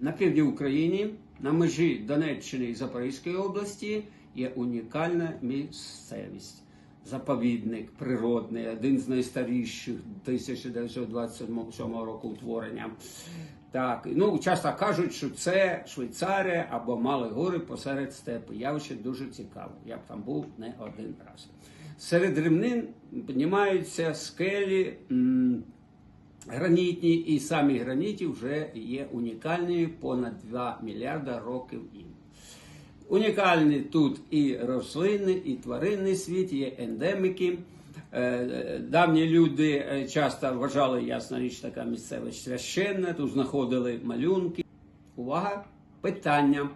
На півдні України, на межі Донеччини і Запорізької області, є унікальна місцевість. Заповідник природний, один з найстаріших 1927 року утворення. Так, ну часто кажуть, що це Швейцарія або Мали гори посеред степу. Явище дуже цікаве. Я б там був не один раз. Серед рівнин піднімаються скелі. Гранітні і самі граніті вже є унікальні понад 2 мільярда років їм. Унікальні тут і рослинний, і тваринний світ, є ендемики. Е, Давні люди е, часто вважали, ясна річ, така місцевість священна, тут знаходили малюнки. Увага! Питання.